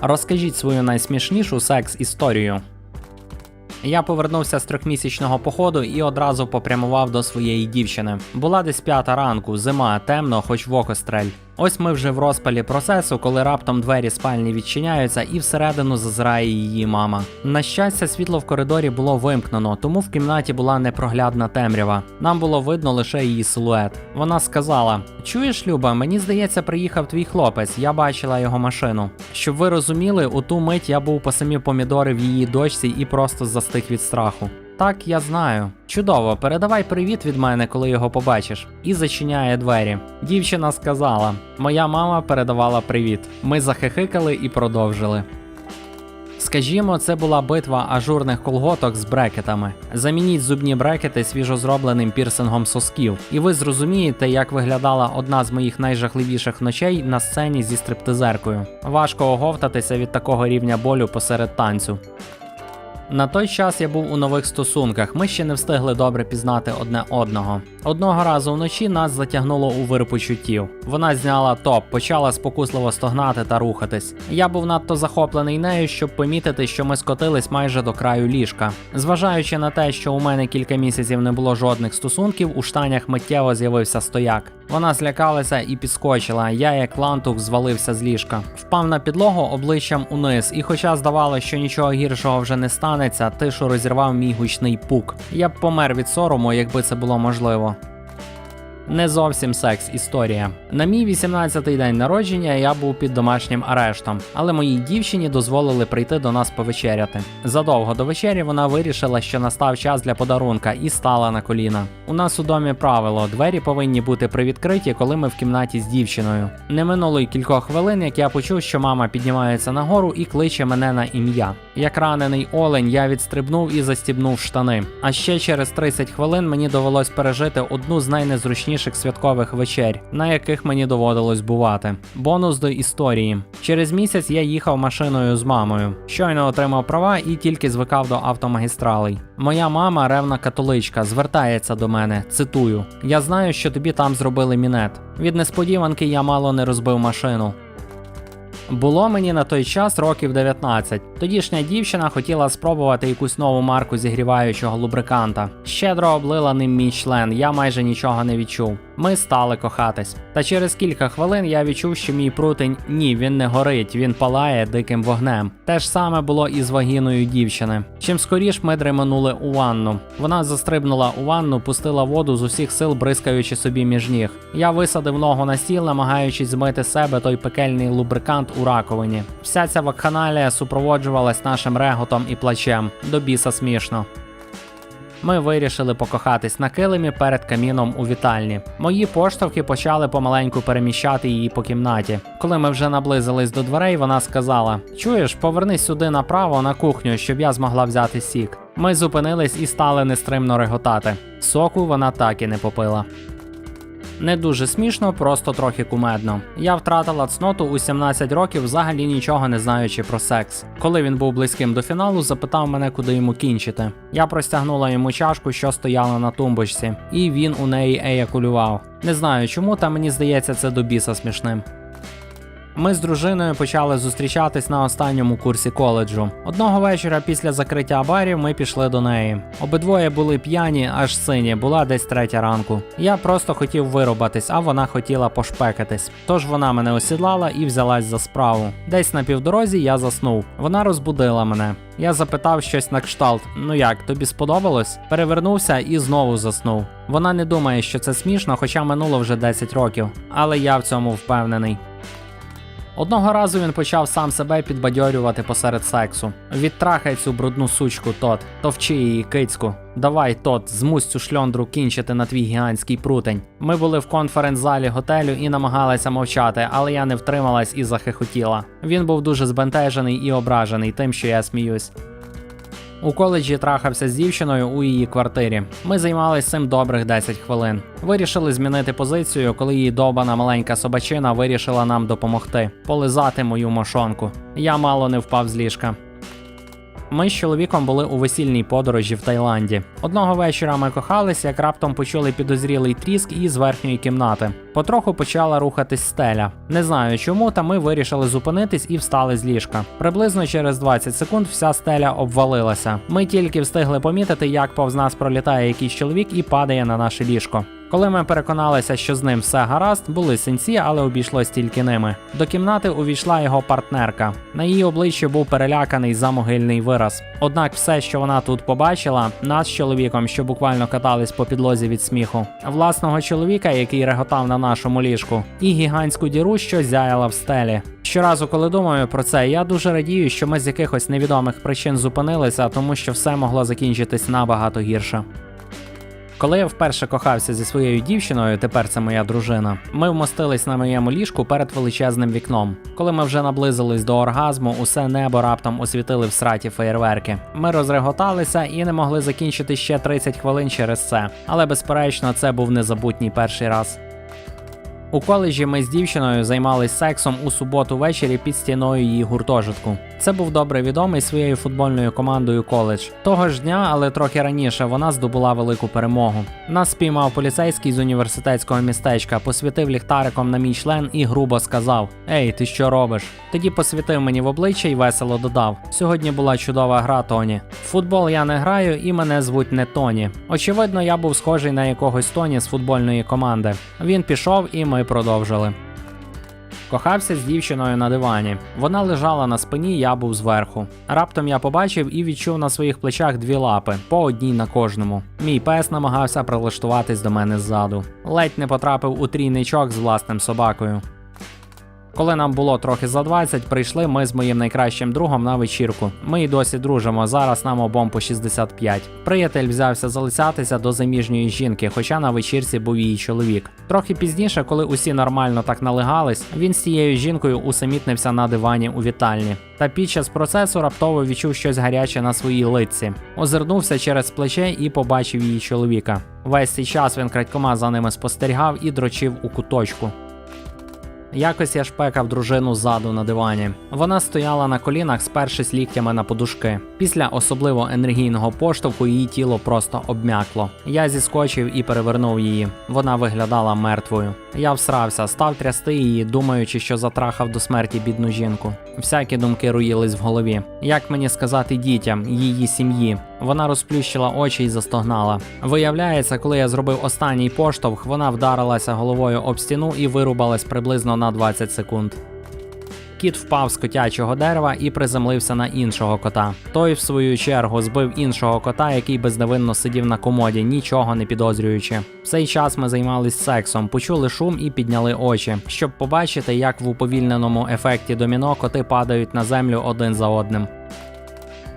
Розкажіть свою найсмішнішу секс-історію. Я повернувся з трьохмісячного походу і одразу попрямував до своєї дівчини. Була десь п'ята ранку, зима, темно, хоч в око стрель. Ось ми вже в розпалі процесу, коли раптом двері спальні відчиняються і всередину зазирає її мама. На щастя, світло в коридорі було вимкнено, тому в кімнаті була непроглядна темрява. Нам було видно лише її силует. Вона сказала: Чуєш, Люба, мені здається, приїхав твій хлопець, я бачила його машину. Щоб ви розуміли, у ту мить я був по самі помідори в її дочці і просто застиг від страху. Так, я знаю. Чудово, передавай привіт від мене, коли його побачиш. І зачиняє двері. Дівчина сказала: Моя мама передавала привіт. Ми захихикали і продовжили. Скажімо, це була битва ажурних колготок з брекетами. Замініть зубні брекети свіжозробленим пірсингом сосків, і ви зрозумієте, як виглядала одна з моїх найжахливіших ночей на сцені зі стриптизеркою. Важко оговтатися від такого рівня болю посеред танцю. На той час я був у нових стосунках, ми ще не встигли добре пізнати одне одного. Одного разу вночі нас затягнуло у вир почуттів. Вона зняла топ, почала спокусливо стогнати та рухатись. Я був надто захоплений нею, щоб помітити, що ми скотились майже до краю ліжка. Зважаючи на те, що у мене кілька місяців не було жодних стосунків, у штанях миттєво з'явився стояк. Вона злякалася і підскочила. Я, як лантух, звалився з ліжка. Впав на підлогу обличчям униз, і хоча здавалося, що нічого гіршого вже не станеться, тишу розірвав мій гучний пук. Я б помер від сорому, якби це було можливо. Не зовсім секс історія. На мій 18-й день народження я був під домашнім арештом, але моїй дівчині дозволили прийти до нас повечеряти. Задовго до вечері вона вирішила, що настав час для подарунка, і стала на коліна. У нас у домі правило: двері повинні бути привідкриті, коли ми в кімнаті з дівчиною. Не минуло й кількох хвилин, як я почув, що мама піднімається нагору і кличе мене на ім'я. Як ранений олень, я відстрибнув і застібнув штани. А ще через 30 хвилин мені довелось пережити одну з найнезручніших святкових вечер, на яких мені доводилось бувати. Бонус до історії. Через місяць я їхав машиною з мамою. Щойно отримав права і тільки звикав до автомагістралей. Моя мама, ревна католичка, звертається до мене. Цитую: Я знаю, що тобі там зробили мінет. Від несподіванки я мало не розбив машину. Було мені на той час років 19. Тодішня дівчина хотіла спробувати якусь нову марку зігріваючого лубриканта. Щедро облила ним мій член, я майже нічого не відчув. Ми стали кохатись. Та через кілька хвилин я відчув, що мій прутень ні, він не горить, він палає диким вогнем. Те ж саме було і з вагіною дівчини. Чим скоріш ми дременули у ванну. Вона застрибнула у ванну, пустила воду з усіх сил, бризкаючи собі між ніг. Я висадив ногу на стіл, намагаючись змити себе той пекельний лубрикант у раковині. Вся ця вакханалія супроводжувалась нашим реготом і плачем. До біса смішно. Ми вирішили покохатись на килимі перед каміном у вітальні. Мої поштовхи почали помаленьку переміщати її по кімнаті. Коли ми вже наблизились до дверей, вона сказала: Чуєш, повернись сюди направо на кухню, щоб я змогла взяти сік. Ми зупинились і стали нестримно реготати. Соку вона так і не попила. Не дуже смішно, просто трохи кумедно. Я втратила цноту у 17 років, взагалі нічого не знаючи про секс. Коли він був близьким до фіналу, запитав мене, куди йому кінчити. Я простягнула йому чашку, що стояла на тумбочці, і він у неї еякулював. Не знаю чому, та мені здається, це до біса смішним. Ми з дружиною почали зустрічатись на останньому курсі коледжу. Одного вечора після закриття барів ми пішли до неї. Обидвоє були п'яні, аж сині, була десь третя ранку. Я просто хотів вирубатись, а вона хотіла пошпекатись. Тож вона мене осідлала і взялась за справу. Десь на півдорозі я заснув. Вона розбудила мене. Я запитав щось на кшталт: ну як, тобі сподобалось? Перевернувся і знову заснув. Вона не думає, що це смішно, хоча минуло вже 10 років. Але я в цьому впевнений. Одного разу він почав сам себе підбадьорювати посеред сексу. Відтрахай цю брудну сучку, тот, товчи її кицьку. Давай, тот, змусь цю шльондру кінчити на твій гігантський прутень. Ми були в конференц-залі готелю і намагалися мовчати, але я не втрималась і захихотіла. Він був дуже збентежений і ображений тим, що я сміюсь. У коледжі трахався з дівчиною у її квартирі. Ми займалися цим добрих 10 хвилин. Вирішили змінити позицію, коли її добана маленька собачина вирішила нам допомогти полизати мою мошонку. Я мало не впав з ліжка. Ми з чоловіком були у весільній подорожі в Таїланді. Одного вечора ми кохались, як раптом почули підозрілий тріск із верхньої кімнати. Потроху почала рухатись стеля. Не знаю чому, та ми вирішили зупинитись і встали з ліжка. Приблизно через 20 секунд вся стеля обвалилася. Ми тільки встигли помітити, як повз нас пролітає якийсь чоловік і падає на наше ліжко. Коли ми переконалися, що з ним все гаразд, були синці, але обійшлось тільки ними. До кімнати увійшла його партнерка. На її обличчі був переляканий замогильний вираз. Однак все, що вона тут побачила, нас з чоловіком, що буквально катались по підлозі від сміху, власного чоловіка, який реготав на нашому ліжку, і гігантську діру, що зяяла в стелі. Щоразу, коли думаю про це, я дуже радію, що ми з якихось невідомих причин зупинилися, тому що все могло закінчитись набагато гірше. Коли я вперше кохався зі своєю дівчиною, тепер це моя дружина. Ми вмостились на моєму ліжку перед величезним вікном. Коли ми вже наблизились до оргазму, усе небо раптом освітили в сраті феєрверки. Ми розреготалися і не могли закінчити ще 30 хвилин через це. Але безперечно, це був незабутній перший раз. У коледжі ми з дівчиною займались сексом у суботу ввечері під стіною її гуртожитку. Це був добре відомий своєю футбольною командою коледж. Того ж дня, але трохи раніше, вона здобула велику перемогу. Нас спіймав поліцейський з університетського містечка, посвітив ліхтариком на мій член і грубо сказав: Ей, ти що робиш? Тоді посвітив мені в обличчя і весело додав: Сьогодні була чудова гра, Тоні. В футбол я не граю і мене звуть не Тоні. Очевидно, я був схожий на якогось Тоні з футбольної команди. Він пішов, і ми продовжили. Кохався з дівчиною на дивані. Вона лежала на спині, я був зверху. Раптом я побачив і відчув на своїх плечах дві лапи, по одній на кожному. Мій пес намагався прилаштуватись до мене ззаду. Ледь не потрапив у трійничок з власним собакою. Коли нам було трохи за 20, прийшли ми з моїм найкращим другом на вечірку. Ми й досі дружимо. Зараз нам обом по 65. Приятель взявся залицятися до заміжньої жінки, хоча на вечірці був її чоловік. Трохи пізніше, коли усі нормально так налегались, він з цією жінкою усамітнився на дивані у вітальні. Та під час процесу раптово відчув щось гаряче на своїй лиці. Озирнувся через плече і побачив її чоловіка. Весь цей час він крадькома за ними спостерігав і дрочив у куточку. Якось я шпекав дружину ззаду на дивані. Вона стояла на колінах, спершись ліктями на подушки. Після особливо енергійного поштовху її тіло просто обмякло. Я зіскочив і перевернув її. Вона виглядала мертвою. Я всрався, став трясти її, думаючи, що затрахав до смерті бідну жінку. Всякі думки руїлись в голові. Як мені сказати дітям, її сім'ї? Вона розплющила очі і застогнала. Виявляється, коли я зробив останній поштовх, вона вдарилася головою об стіну і вирубалась приблизно на 20 секунд. Кіт впав з котячого дерева і приземлився на іншого кота. Той, в свою чергу, збив іншого кота, який безневинно сидів на комоді, нічого не підозрюючи. В цей час ми займались сексом, почули шум і підняли очі, щоб побачити, як в уповільненому ефекті доміно коти падають на землю один за одним.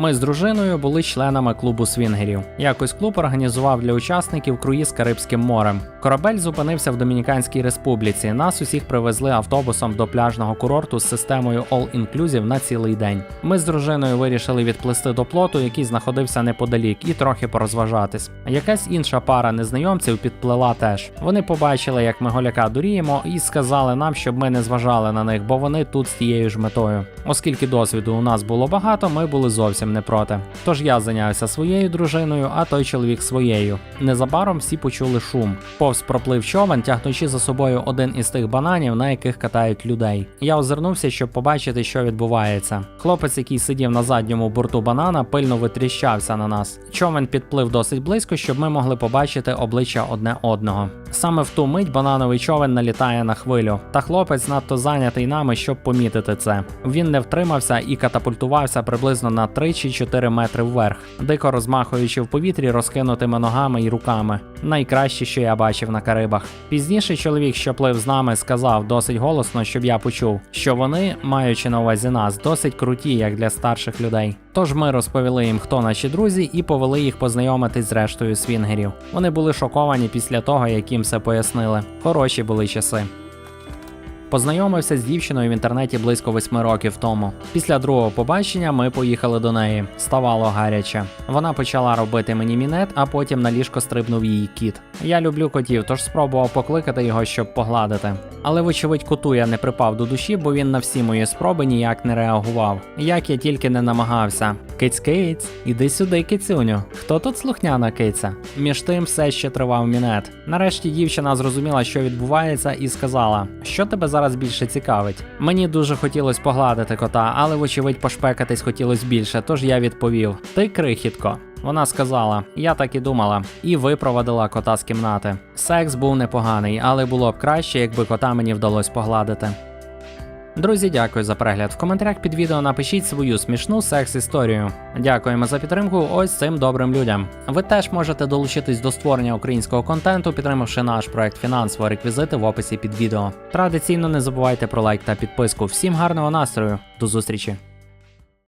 Ми з дружиною були членами клубу свінгерів. Якось клуб організував для учасників круїз Карибським морем. Корабель зупинився в Домініканській республіці. Нас усіх привезли автобусом до пляжного курорту з системою All Inclusive на цілий день. Ми з дружиною вирішили відплисти до плоту, який знаходився неподалік, і трохи порозважатись. Якась інша пара незнайомців підплила теж. Вони побачили, як ми голяка дуріємо, і сказали нам, щоб ми не зважали на них, бо вони тут з тією ж метою. Оскільки досвіду у нас було багато, ми були зовсім не проти. Тож я зайнявся своєю дружиною, а той чоловік своєю. Незабаром всі почули шум. Повз проплив човен, тягнучи за собою один із тих бананів, на яких катають людей. Я озирнувся, щоб побачити, що відбувається. Хлопець, який сидів на задньому борту банана, пильно витріщався на нас. Човен підплив досить близько, щоб ми могли побачити обличчя одне одного. Саме в ту мить банановий човен налітає на хвилю, та хлопець надто зайнятий нами, щоб помітити це. Він не втримався і катапультувався приблизно на 3 чи 4 метри вверх, дико розмахуючи в повітрі розкинутими ногами й руками. Найкраще, що я бачив на Карибах. Пізніше чоловік, що плив з нами, сказав досить голосно, щоб я почув, що вони, маючи на увазі нас, досить круті, як для старших людей. Тож ми розповіли їм, хто наші друзі, і повели їх познайомитись з рештою свінгерів. Вони були шоковані після того, як їм все пояснили. Хороші були часи. Познайомився з дівчиною в інтернеті близько восьми років тому. Після другого побачення ми поїхали до неї. Ставало гаряче. Вона почала робити мені мінет, а потім на ліжко стрибнув її кіт. Я люблю котів, тож спробував покликати його, щоб погладити. Але, вочевидь, коту я не припав до душі, бо він на всі мої спроби ніяк не реагував. Як я тільки не намагався. Киць киць, іди сюди, кицюню. Хто тут слухняна киця? Між тим все ще тривав мінет. Нарешті дівчина зрозуміла, що відбувається, і сказала: що тебе зараз більше цікавить. Мені дуже хотілося погладити кота, але, вочевидь, пошпекатись хотілося більше, тож я відповів: Ти крихітко. Вона сказала, я так і думала, і випровадила кота з кімнати. Секс був непоганий, але було б краще, якби кота мені вдалося погладити. Друзі, дякую за перегляд. В коментарях під відео напишіть свою смішну секс-історію. Дякуємо за підтримку ось цим добрим людям. Ви теж можете долучитись до створення українського контенту, підтримавши наш проект фінансово реквізити в описі під відео. Традиційно не забувайте про лайк та підписку. Всім гарного настрою, до зустрічі!